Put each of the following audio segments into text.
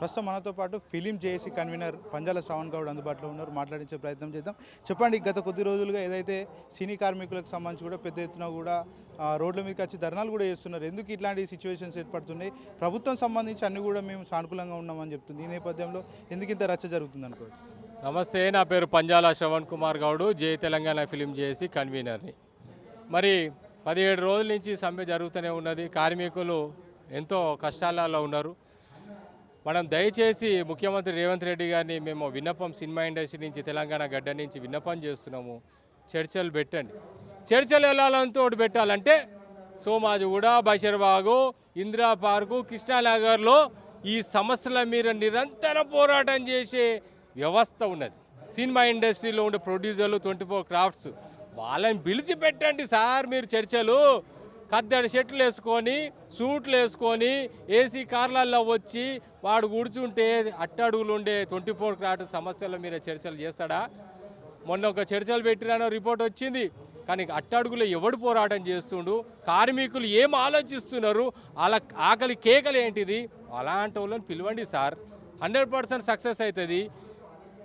ప్రస్తుతం మనతో పాటు film JAC convener Panjala Shravan Goud అందుబాటులో ఉన్నారు. మాట్లాడించే ప్రయత్నం చేద్దాం. చెప్పండి గత కొద్ది రోజులుగా ఏదైతే సినీ కార్మికులకు సంబంధించి కూడా పెద్ద ఎత్తున కూడా రోడ్ల మీదకి వచ్చి ధర్నాలు కూడా చేస్తున్నారు. ఎందుకు ఇట్లాంటి సిచ్యువేషన్స్ ఏర్పడుతున్నాయి? ప్రభుత్వం సంబంధించి అన్ని కూడా మేము సానుకూలంగా ఉన్నామని చెప్తుంది. ఈ నేపథ్యంలో ఎందుకు ఇంత రచ్చ జరుగుతుంది అనుకోవచ్చు నమస్తే నా పేరు పంజాల శ్రవణ్ కుమార్ గౌడ్ జై తెలంగాణ ఫిలిం చేసి కన్వీనర్ని. మరి పదిహేడు రోజుల నుంచి సమ్మె జరుగుతూనే ఉన్నది. కార్మికులు ఎంతో కష్టాలలో ఉన్నారు. మనం దయచేసి ముఖ్యమంత్రి రేవంత్ రెడ్డి గారిని మేము విన్నపం సినిమా ఇండస్ట్రీ నుంచి తెలంగాణ గడ్డ నుంచి విన్నపం చేస్తున్నాము. చర్చలు పెట్టండి. చర్చలు వెళ్ళాలంతో పెట్టాలంటే సోమాజు కూడా బషీర్బాగు ఇందిరా పార్కు కృష్ణానగర్లో ఈ సమస్యల మీద నిరంతర పోరాటం చేసే వ్యవస్థ ఉన్నది. సినిమా ఇండస్ట్రీలో ఉండే ప్రొడ్యూసర్లు ట్వంటీ ఫోర్ క్రాఫ్ట్స్ వాళ్ళని పిలిచి పెట్టండి సార్ మీరు చర్చలు. కద్దడి షర్ట్లు వేసుకొని సూట్లు వేసుకొని ఏసీ కార్లల్లో వచ్చి వాడు కూర్చుంటే అట్టడుగులు ఉండే ట్వంటీ ఫోర్ క్రాట్ సమస్యల మీద చర్చలు చేస్తాడా? మొన్న ఒక చర్చలు పెట్టిరానో రిపోర్ట్ వచ్చింది. కానీ అట్టడుగులో ఎవడు పోరాటం చేస్తుండు? కార్మికులు ఏం ఆలోచిస్తున్నారు? అలా ఆకలి కేకలు ఏంటిది? అలాంటి వాళ్ళని పిలవండి సార్. హండ్రెడ్ పర్సెంట్ సక్సెస్ అవుతుంది.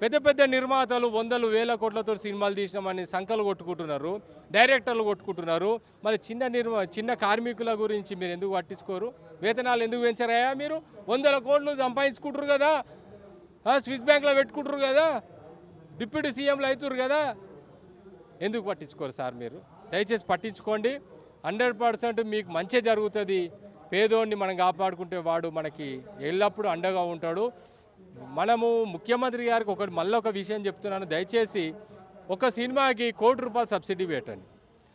పెద్ద పెద్ద నిర్మాతలు వందలు వేల కోట్లతో సినిమాలు తీసినామని సంకలు కొట్టుకుంటున్నారు డైరెక్టర్లు కొట్టుకుంటున్నారు. మరి చిన్న నిర్మా చిన్న కార్మికుల గురించి మీరు ఎందుకు పట్టించుకోరు? వేతనాలు ఎందుకు పెంచరాయా మీరు? వందల కోట్లు సంపాదించుకుంటారు కదా? స్విస్ బ్యాంక్లో పెట్టుకుంటారు కదా? డిప్యూటీ సీఎంలు అవుతారు కదా? ఎందుకు పట్టించుకోరు సార్ మీరు? దయచేసి పట్టించుకోండి. హండ్రెడ్ పర్సెంట్ మీకు మంచి జరుగుతుంది. పేదోడిని మనం కాపాడుకుంటే వాడు మనకి ఎల్లప్పుడూ అండగా ఉంటాడు. మనము ముఖ్యమంత్రి గారికి ఒకటి మళ్ళీ ఒక విషయం చెప్తున్నాను. దయచేసి ఒక సినిమాకి కోటి రూపాయలు సబ్సిడీ పెట్టండి.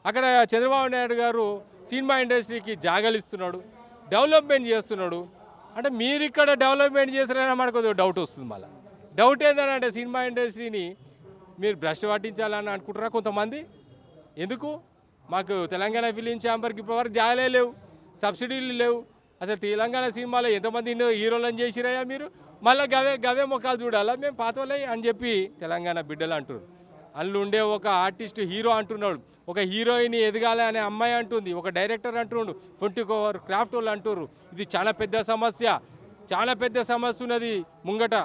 అక్కడ చంద్రబాబు నాయుడు గారు సినిమా ఇండస్ట్రీకి జాగలిస్తున్నాడు డెవలప్మెంట్ చేస్తున్నాడు. అంటే మీరు ఇక్కడ డెవలప్మెంట్ చేస్తారని మనకు కొద్దిగా డౌట్ వస్తుంది మళ్ళీ. డౌట్ ఏంటంటే సినిమా ఇండస్ట్రీని మీరు భ్రష్టు పట్టించాలని అనుకుంటారా కొంతమంది? ఎందుకు? మాకు తెలంగాణ ఫిలిం ఛాంబర్కి ఇప్పటివరకు జాలే లేవు సబ్సిడీలు లేవు. అసలు తెలంగాణ సినిమాలో ఎంతమంది హీరోలను చేసిరయ్యా మీరు? మళ్ళీ గవే గవే ముఖాలు చూడాలా? మేము పాతోలే అని చెప్పి తెలంగాణ బిడ్డలు అంటారు అందులో ఉండే ఒక ఆర్టిస్ట్ హీరో అంటున్నాడు. ఒక హీరోయిన్ ఎదగాలి అనే అమ్మాయి అంటుంది. ఒక డైరెక్టర్ అంటుండు. ట్వంటీ ఫోర్ క్రాఫ్ట్ వాళ్ళు అంటున్నారు ఇది చాలా పెద్ద సమస్య. చాలా పెద్ద సమస్య ఉన్నది ముంగట.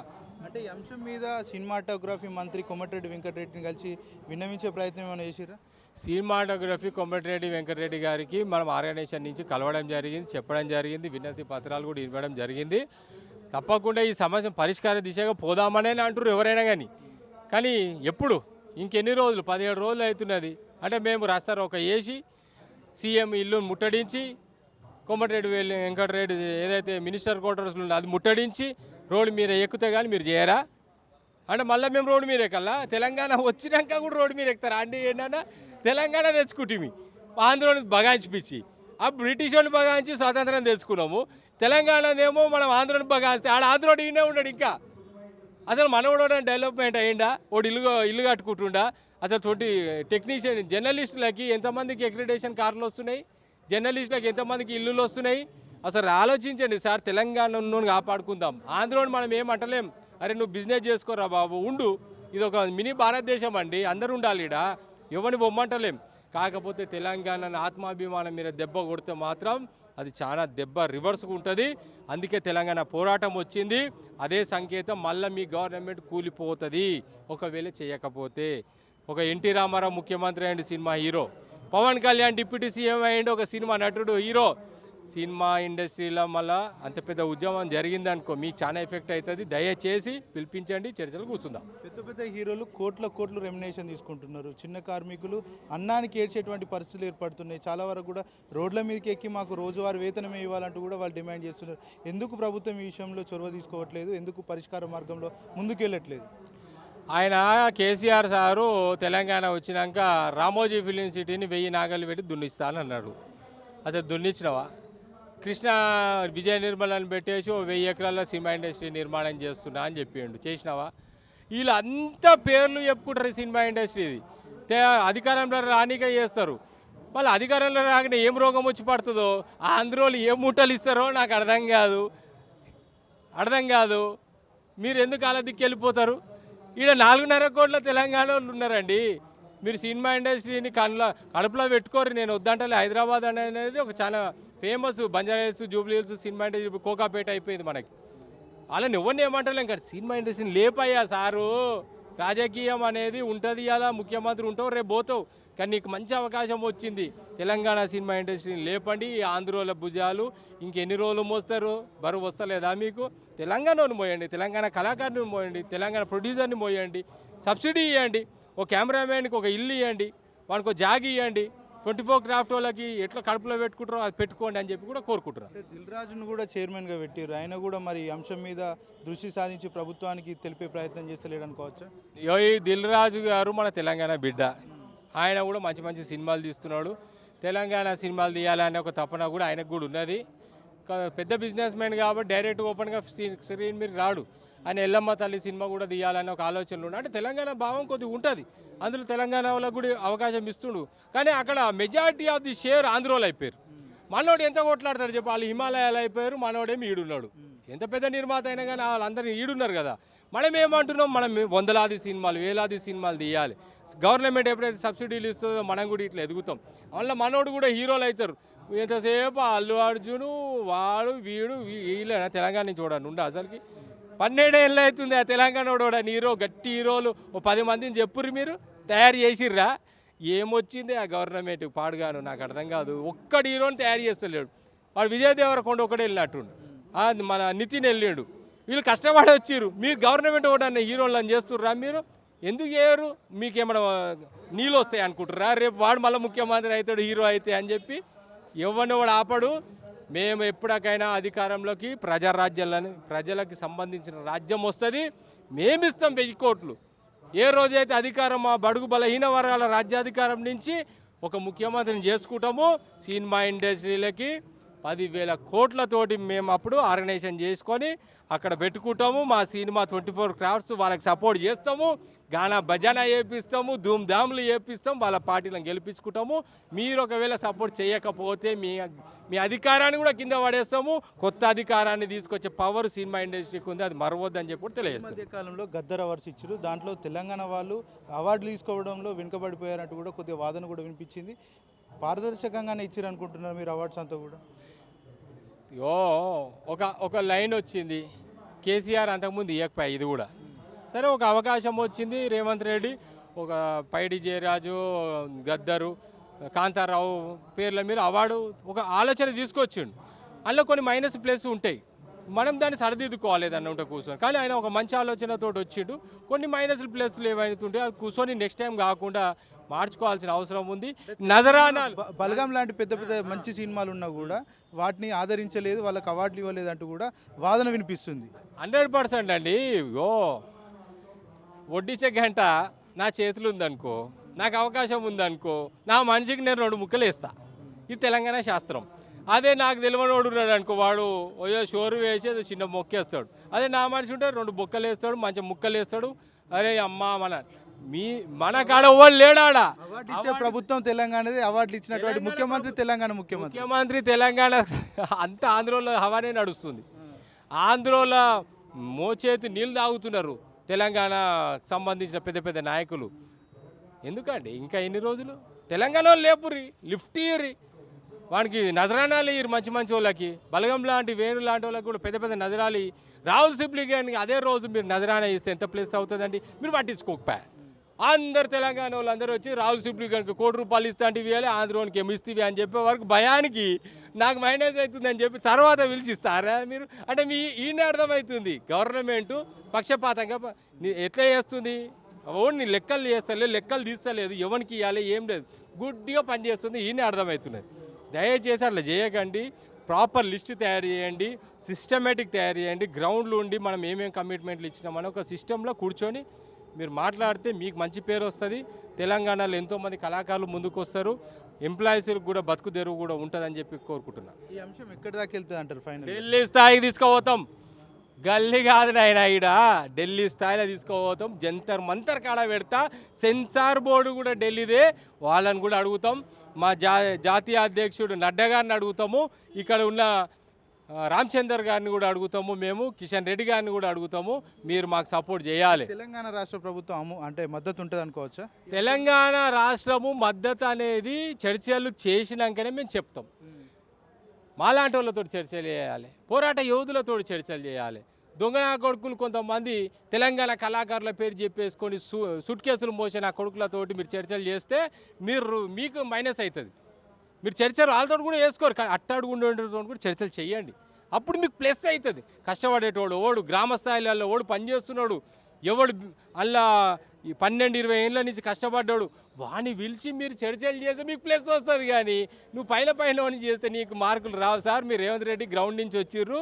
అంటే ఈ అంశం మీద సినిమాటోగ్రఫీ మంత్రి కొమ్మటిరెడ్డి వెంకటరెడ్డిని కలిసి విన్నవించే ప్రయత్నం ఏమైనా చేసిరా సినిమాటోగ్రఫీ కొమ్మటిరెడ్డి వెంకటరెడ్డి గారికి మనం ఆర్గనైజేషన్ నుంచి కలవడం జరిగింది చెప్పడం జరిగింది వినతి పత్రాలు కూడా ఇవ్వడం జరిగింది. తప్పకుండా ఈ సమస్య పరిష్కార దిశగా పోదామనే అంటారు ఎవరైనా కానీ కానీ ఎప్పుడు? ఇంకెన్ని రోజులు? పదిహేడు రోజులు అవుతున్నది. అంటే మేము రాస్తారు ఒక వేసి సీఎం ఇల్లు ముట్టడించి కొమ్మటిరెడ్డి వెళ్ళి వెంకటరెడ్డి ఏదైతే మినిస్టర్ క్వార్టర్స్ ఉందో అది ముట్టడించి రోడ్డు మీరు ఎక్కుతే కానీ మీరు చేయరా? అంటే మళ్ళీ మేము రోడ్డు మీద ఎక్కల్లా? తెలంగాణ వచ్చినాక కూడా రోడ్డు మీద ఎక్కుతారా? అండి ఏంటన్నా? తెలంగాణ తెచ్చుకుంటుంది ఆంధ్రోని బగాయించిపించి ఆ బ్రిటిష్ వాళ్ళు బగాయించి స్వాతంత్రం తెచ్చుకున్నాము. తెలంగాణనేమో మనం ఆంధ్రోని బాగా ఆడ ఆంధ్రోడు ఈయనే ఉన్నాడు ఇంకా. అసలు మనవడు డెవలప్మెంట్ అయ్యిండా? వాడు ఇల్లు ఇల్లు కట్టుకుంటుండా? అసలు తోటి టెక్నీషియన్ జర్నలిస్టులకి ఎంతమందికి అక్రిడేషన్ కార్లు వస్తున్నాయి? జర్నలిస్టులకు ఎంతమందికి ఇల్లులు వస్తున్నాయి? అసలు ఆలోచించండి సార్ తెలంగాణ కాపాడుకుందాం. ఆంధ్రోని మనం ఏమంటలేం అరే నువ్వు బిజినెస్ చేసుకోరా బాబు ఉండు. ఇది ఒక మినీ భారతదేశం అండి అందరు ఉండాలి ఈడ ఎవరిని బొమ్మంటలేం. కాకపోతే తెలంగాణ ఆత్మాభిమానం మీద దెబ్బ కొడితే మాత్రం అది చాలా దెబ్బ రివర్స్గా ఉంటుంది. అందుకే తెలంగాణ పోరాటం వచ్చింది. అదే సంకేతం మళ్ళీ మీ గవర్నమెంట్ కూలిపోతుంది. ఒకవేళ చేయకపోతే. ఒక ఎన్టీ రామారావు ముఖ్యమంత్రి and cinema hero. Pawan Kalyan deputy CM and ఒక సినిమా నటుడు హీరో. సినిమా ఇండస్ట్రీలో మళ్ళా అంత పెద్ద ఉద్యమం జరిగింది అనుకో మీకు చాలా ఎఫెక్ట్ అవుతుంది. దయచేసి పిలిపించండి చర్చలు కూర్చుందాం. పెద్ద పెద్ద హీరోలు కోట్ల కోట్లు రెమ్యునేషన్ తీసుకుంటున్నారు. చిన్న కార్మికులు అన్నానికి ఏడ్చేటువంటి పరిస్థితులు ఏర్పడుతున్నాయి. చాలా వరకు కూడా రోడ్ల మీదకి ఎక్కి మాకు రోజువారీ వేతనమే ఇవ్వాలంటూ కూడా వాళ్ళు డిమాండ్ చేస్తున్నారు. ఎందుకు ప్రభుత్వం ఈ విషయంలో చొరవ తీసుకోవట్లేదు? ఎందుకు పరిష్కార మార్గంలో ముందుకు వెళ్ళట్లేదు ఆయన కేసీఆర్ సారు తెలంగాణ వచ్చినాక రామోజీ ఫిలిం సిటీని వెయ్యి నాగలు పెట్టి దున్నిస్తానన్నాడు అసలు దున్నిచ్చినవా? కృష్ణ విజయ నిర్మలని పెట్టేసి ఓ వెయ్యి ఎకరాల్లో సినిమా ఇండస్ట్రీ నిర్మాణం చేస్తున్నా అని చెప్పిండు. చేసినావా? వీళ్ళు అంత పేర్లు చెప్పుకుంటారు సినిమా ఇండస్ట్రీది అధికారంలో రానిక చేస్తారు. మళ్ళీ అధికారంలో రాగానే ఏం రోగం వచ్చి పడుతుందో ఆ ఆంధ్రోలు ఏం మూటలు ఇస్తారో నాకు అర్థం కాదు. అర్థం కాదు. మీరు ఎందుకు అలా దిక్కు వెళ్ళిపోతారు? ఈడ నాలుగున్నర కోట్ల తెలంగాణ వాళ్ళు ఉన్నారండి. మీరు సినిమా ఇండస్ట్రీని కళ్ళ కడుపులో పెట్టుకోరు. నేను వద్దంటే హైదరాబాద్ అనేది ఒక చాలా famous Banjara hills Jubilee hills cinema industry Kokapet అయిపోయింది మనకి. అలా ఎవరిని ఏమంటలేం కానీ సినిమా ఇండస్ట్రీని లేపయ్యా సారు. రాజకీయం అనేది ఉంటుంది అలా ముఖ్యమంత్రి ఉంటావు రేపు పోతావు. కానీ నీకు మంచి అవకాశం వచ్చింది. తెలంగాణ సినిమా ఇండస్ట్రీని లేపండి ఈ ఆంధ్రోల భుజాలు. ఇంకెన్ని రోజులు మోస్తారు? బరువు వస్తలేదా మీకు? తెలంగాణను మోయండి తెలంగాణ కళాకారుని మోయండి తెలంగాణ ప్రొడ్యూసర్ని మోయండి. సబ్సిడీ ఇవ్వండి ఒక కెమెరామ్యాన్కి ఒక ఇల్లు ఇవ్వండి వానికి ఒక జాగి ఇవ్వండి ట్వంటీ ఫోర్ క్రాఫ్ట్ వాళ్ళకి ఎట్లా కడుపులో పెట్టుకుంటారో అది పెట్టుకోండి అని చెప్పి కూడా అంటే దిల్ రాజును కూడా చైర్మన్గా పెట్టారు ఆయన కూడా మరి అంశం మీద దృష్టి సాధించి ప్రభుత్వానికి తెలిపే ప్రయత్నం చేస్తలేడు అనుకోవచ్చా? ఈ దిల్ రాజు గారు మన తెలంగాణ బిడ్డ. ఆయన కూడా మంచి మంచి సినిమాలు తీస్తున్నాడు. తెలంగాణ సినిమాలు తీయాలనే ఒక తపన కూడా ఆయనకు కూడా ఉన్నది. పెద్ద బిజినెస్ మ్యాన్ కాబట్టి డైరెక్ట్ ఓపెన్గా స్క్రీన్ మీరు రాడు. ఆయన ఎల్లమ్మ తల్లి సినిమా కూడా తీయాలని ఒక ఆలోచనలు ఉన్నాయి అంటే తెలంగాణ భావం కొద్దిగా ఉంటుంది. అందులో తెలంగాణ వాళ్ళకు కూడా అవకాశం ఇస్తుండు. కానీ అక్కడ మెజారిటీ ఆఫ్ ది షేర్ ఆంధ్రోలు అయిపోయారు. మనోడు ఎంత కొట్లాడతాడు చెప్పి? వాళ్ళు హిమాలయాలు అయిపోయారు మనోడేమి ఈడున్నాడు. ఎంత పెద్ద నిర్మాత అయినా కానీ వాళ్ళందరూ ఈడున్నారు కదా. మనం ఏమంటున్నాం? మనం వందలాది సినిమాలు వేలాది సినిమాలు తీయాలి. గవర్నమెంట్ ఎప్పుడైతే సబ్సిడీలు ఇస్తుందో మనం కూడా ఇట్లా ఎదుగుతాం. మళ్ళీ మనోడు కూడా హీరోలు అవుతారు. ఎంతసేపు అల్లు అర్జును వాడు వీడు వీ- తెలంగాణ నుంచి చూడండి ఉండే అసలుకి. పన్నెండేళ్ళు అవుతుంది ఆ తెలంగాణ వాడు హీరో గట్టి హీరోలు ఓ పది మందిని చెప్పుర్రు మీరు తయారు చేసిర్రా? ఏమొచ్చింది ఆ గవర్నమెంట్ పాడుగాను నాకు అర్థం కాదు. ఒక్కడు హీరోని తయారు చేస్తలేడు. వాడు విజయ్ దేవరకొండ ఒకటే వెళ్ళినట్టుండు. మన నితిన్ వెళ్ళాడు. వీళ్ళు కష్టపడి వచ్చిర్రు. మీరు గవర్నమెంట్ కూడా అన్న హీరోలను చేస్తుర్రా మీరు? ఎందుకు చేయరు? మీకేమైనా నీళ్ళు వస్తాయి అనుకుంటుర్రా? రేపు వాడు మళ్ళీ ముఖ్యమంత్రి అవుతాడు హీరో అయితే అని చెప్పి. ఎవరిని వాడు ఆపడు? మేము ఎప్పటికైనా అధికారంలోకి ప్రజారాజ్యాలని ప్రజలకు సంబంధించిన రాజ్యం వస్తుంది మేమిస్తాం వెయ్యి కోట్లు. ఏ రోజైతే అధికారం మా బడుగు బలహీన వర్గాల రాజ్యాధికారం నుంచి ఒక ముఖ్యమంత్రిని చేసుకుంటాము సినిమా ఇండస్ట్రీలకి పదివేల కోట్లతోటి మేము అప్పుడు ఆర్గనైజేషన్ చేసుకొని అక్కడ పెట్టుకుంటాము. మా సినిమా ట్వంటీ ఫోర్ క్రాఫ్ట్స్ వాళ్ళకి సపోర్ట్ చేస్తాము. గానా భజన చేపిస్తాము ధూమ్ ధాములు చేపిస్తాం వాళ్ళ పార్టీలను గెలిపించుకుంటాము. మీరు ఒకవేళ సపోర్ట్ చేయకపోతే మీ మీ అధికారాన్ని కూడా కింద పడేస్తాము. కొత్త అధికారాన్ని తీసుకొచ్చే పవర్ సినిమా ఇండస్ట్రీకి ఉంది. అది మరవద్దని చెప్పి కూడా తెలియజేస్తాం కాలంలో గద్దర్ అవార్డ్స్ ఇచ్చారు దాంట్లో తెలంగాణ వాళ్ళు అవార్డులు తీసుకోవడంలో వెనుకబడిపోయారంటూ కూడా కొద్దిగా వాదన కూడా వినిపించింది. పారదర్శకంగానే ఇచ్చారు అనుకుంటున్నారు మీరు అవార్డ్స్ అంతా కూడా? యో ఒక ఒక లైన్ వచ్చింది. కేసీఆర్ అంతకుముందు ఇవ్వకపోయా ఇది కూడా. సరే ఒక అవకాశం వచ్చింది రేవంత్ రెడ్డి ఒక పైడి జయరాజు గద్దరు కాంతారావు పేర్ల మీద అవార్డు ఒక ఆలోచన తీసుకొచ్చిండు. అందులో కొన్ని మైనస్ ప్లేస్ ఉంటాయి. మనం దాన్ని సరిదిద్దుకోవాలి ఏదన్నా ఉంటే కూర్చొని. కానీ ఆయన ఒక మంచి ఆలోచనతో వచ్చిండు. కొన్ని మైనస్ ప్లేస్లు ఏవైతే అది కూర్చొని నెక్స్ట్ టైం కాకుండా మార్చుకోవాల్సిన అవసరం ఉంది. నజరానాలు బ- బలగం లాంటి పెద్ద పెద్ద మంచి సినిమాలు ఉన్నా కూడా వాటిని ఆదరించలేదు వాళ్ళకి అవార్డులు ఇవ్వలేదు అంటూ కూడా వాదన వినిపిస్తుంది. హండ్రెడ్ పర్సెంట్ అండి. ఓ వడ్డించే గంట నా చేతులు ఉందనుకో నాకు అవకాశం ఉందనుకో నా మనిషికి నేను రెండు ముక్కలు వేస్తా. ఇది తెలంగాణ శాస్త్రం. అదే నాకు తెలియనోడు ఉన్నాడు అనుకో వాడు ఓయో షోరు వేసి అది చిన్న మొక్కేస్తాడు. అదే నా మనిషి ఉంటే రెండు బొక్కలు వేస్తాడు మంచి ముక్కలు వేస్తాడు. అరే అమ్మా మన మీ మన కాడ ఎవరు లేడాడా ప్రభుత్వం తెలంగాణది అవార్డులు ఇచ్చినటువంటి తెలంగాణ ముఖ్యమంత్రి తెలంగాణ ముఖ్యమంత్రి. ముఖ్యమంత్రి తెలంగాణ అంత ఆంధ్రలో హవానే నడుస్తుంది. ఆంధ్రలో మోచేతి నీళ్ళు తాగుతున్నారు తెలంగాణ సంబంధించిన పెద్ద పెద్ద నాయకులు. ఎందుకండి? ఇంకా ఎన్ని రోజులు? తెలంగాణలో లేపుర్రి లిఫ్ట్ ఇయ్యరి వానికి నజరానాలు ఇయ్యరు మంచి మంచి వాళ్ళకి. బలగం లాంటి వేణు లాంటి వాళ్ళకి కూడా పెద్ద పెద్ద నజరాలు. రాహుల్ సిప్లిగానికి అదే రోజు మీరు నజరానా ఇస్తే ఎంత ప్లేస్ అవుతుందండి? మీరు పట్టించుకోకపోయా? అందరు తెలంగాణ వాళ్ళు అందరూ వచ్చి రాహుల్ సిప్లిగానికి కోటి రూపాయలు ఇస్తాంటివి ఇవ్వాలి ఆంధ్రోనికి ఏమి ఇస్తే అని చెప్పే వరకు భయానికి నాకు మైనస్ అవుతుందని చెప్పి తర్వాత పిలిచిస్తారా మీరు? అంటే మీ ఈయన అర్థమవుతుంది. గవర్నమెంట్ పక్షపాతంగా ఎట్లా చేస్తుంది? ఓన్లీ లెక్కలు చేస్తలేదు లెక్కలు తీస్తలేదు ఎవరికి ఇవ్వాలి ఏం లేదు. గుడ్డిగా పనిచేస్తుంది ఈయన అర్థమవుతున్నది. దయచేసి అట్లా చేయకండి. ప్రాపర్ లిస్ట్ తయారు చేయండి సిస్టమేటిక్ తయారు చేయండి గ్రౌండ్లో ఉండి మనం ఏమేమి కమిట్మెంట్లు ఇచ్చినామని ఒక సిస్టంలో కూర్చొని మీరు మాట్లాడితే మీకు మంచి పేరు వస్తుంది. తెలంగాణలో ఎంతోమంది కళాకారులు ముందుకు వస్తారు ఎంప్లాయీస్కి కూడా బతుకు తెరువు కూడా ఉంటుందని చెప్పి కోరుకుంటున్నాను ఈ అంశం ఎక్కడి దాకా వెళ్తుంది అంటారు ఫైనల్ ఢిల్లీ స్థాయికి తీసుకుపోతాం. గల్లీ కాదు నాయన ఈడ. ఢిల్లీ స్థాయిలో తీసుకుపోతాం. జంతర్ మంతర్ కాడ పెడతా. సెన్సార్ బోర్డు కూడా ఢిల్లీదే. వాళ్ళని కూడా అడుగుతాం. మా జా జాతీయ అధ్యక్షుడు నడ్డా గారిని అడుగుతాము. ఇక్కడ ఉన్న రామచందర్ గారిని కూడా అడుగుతాము మేము కిషన్ రెడ్డి గారిని కూడా అడుగుతాము. మీరు మాకు సపోర్ట్ చేయాలి. తెలంగాణ రాష్ట్ర ప్రభుత్వం అంటే మద్దతు ఉంటుంది అనుకోవచ్చా? తెలంగాణ రాష్ట్రము మద్దతు అనేది చర్చలు చేసినాకనే మేము చెప్తాం. మాలాంటి వాళ్ళతో చర్చలు చేయాలి. పోరాట యోధులతో చర్చలు చేయాలి. దొంగ నా కొడుకులు కొంతమంది తెలంగాణ కళాకారుల పేరు చెప్పేసుకొని సు సుట్ కేసులు మోసిన కొడుకులతోటి మీరు చర్చలు చేస్తే మీరు మీకు మైనస్ అవుతుంది. మీరు చర్చలు వాళ్ళతో కూడా వేసుకోరు. కానీ అట్టాడు ఉండేటోడు కూడా చర్చలు చేయండి అప్పుడు మీకు ప్లస్ అవుతుంది కష్టపడేటోడు ఓడు గ్రామ స్థాయిలలో ఓడు పని చేస్తున్నాడు. ఎవడు అలా ఈ పన్నెండు ఇరవై ఏళ్ళ నుంచి కష్టపడ్డాడు. వాడిని పిలిచి మీరు చర్చలు చేస్తే మీకు ప్లస్ వస్తుంది కానీ నువ్వు పైన పైన వాడిని చేస్తే నీకు మార్కులు రావు. సార్ మీరు రేవంత్ రెడ్డి గ్రౌండ్ నుంచి వచ్చిర్రు.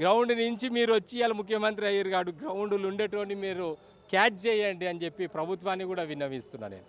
గ్రౌండ్ నుంచి మీరు వచ్చి ఇలా ముఖ్యమంత్రి అయ్యారు కాడు గ్రౌండ్లు ఉండేటోని మీరు క్యాచ్ చేయండి అని చెప్పి ప్రభుత్వాన్ని కూడా విన్నవిస్తున్నాను నేను.